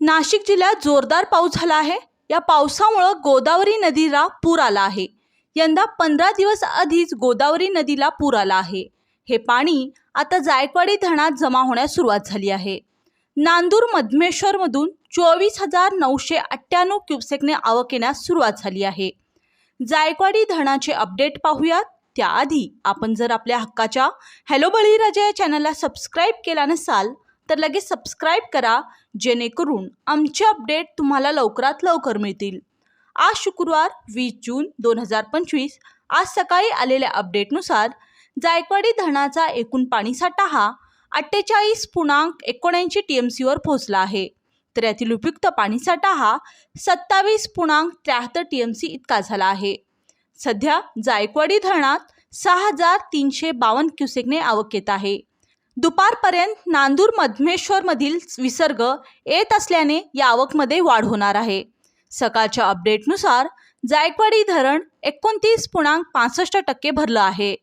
नाशिक जिल्ह्यात जोरदार पाऊस झाला आहे. या पावसामुळं गोदावरी नदीला पूर आला आहे. यंदा पंधरा दिवस आधीच गोदावरी नदीला पूर आला आहे. हे पाणी आता जायकवाडी धरणात जमा होण्यास सुरुवात झाली आहे. नांदूर मधमेश्वरमधून चोवीस हजार नऊशे अठ्ठ्याण्णव क्युसेकने आवक येण्यास सुरुवात झाली आहे. जायकवाडी धरणाचे अपडेट पाहूयात. त्याआधी आपण जर आपल्या हक्काच्या हॅलो बळीराजा या चॅनलला सबस्क्राईब केला नसाल तर लगेच सबस्क्राईब करा जेणेकरून आमचे अपडेट तुम्हाला लवकरात लवकर मिळतील. आज शुक्रवार वीस जून दोन हजार पंचवीस. आज सकाळी आलेल्या अपडेटनुसार जायकवाडी धरणाचा एकूण पाणीसाठा हा अठ्ठेचाळीस पूर्णांक एकोणऐंशी टी एम सीवर पोहोचला आहे. तर यातील उपयुक्त पाणीसाठा हा सत्तावीस पूर्णांक त्र्याहत्तर टी एम सी इतका झाला आहे. सध्या जायकवाडी धरणात सहा हजार तीनशे बावन्न क्युसेकने आवक येत आहे. दुपारपर्यंत नांदूर मधमेश्वरमधील विसर्ग येत असल्याने या आवकमध्ये वाढ होणार आहे. सकाळच्या अपडेटनुसार जायकवाडी धरण एकोणतीस पूर्णांक पासष्ट टक्के भरलं आहे.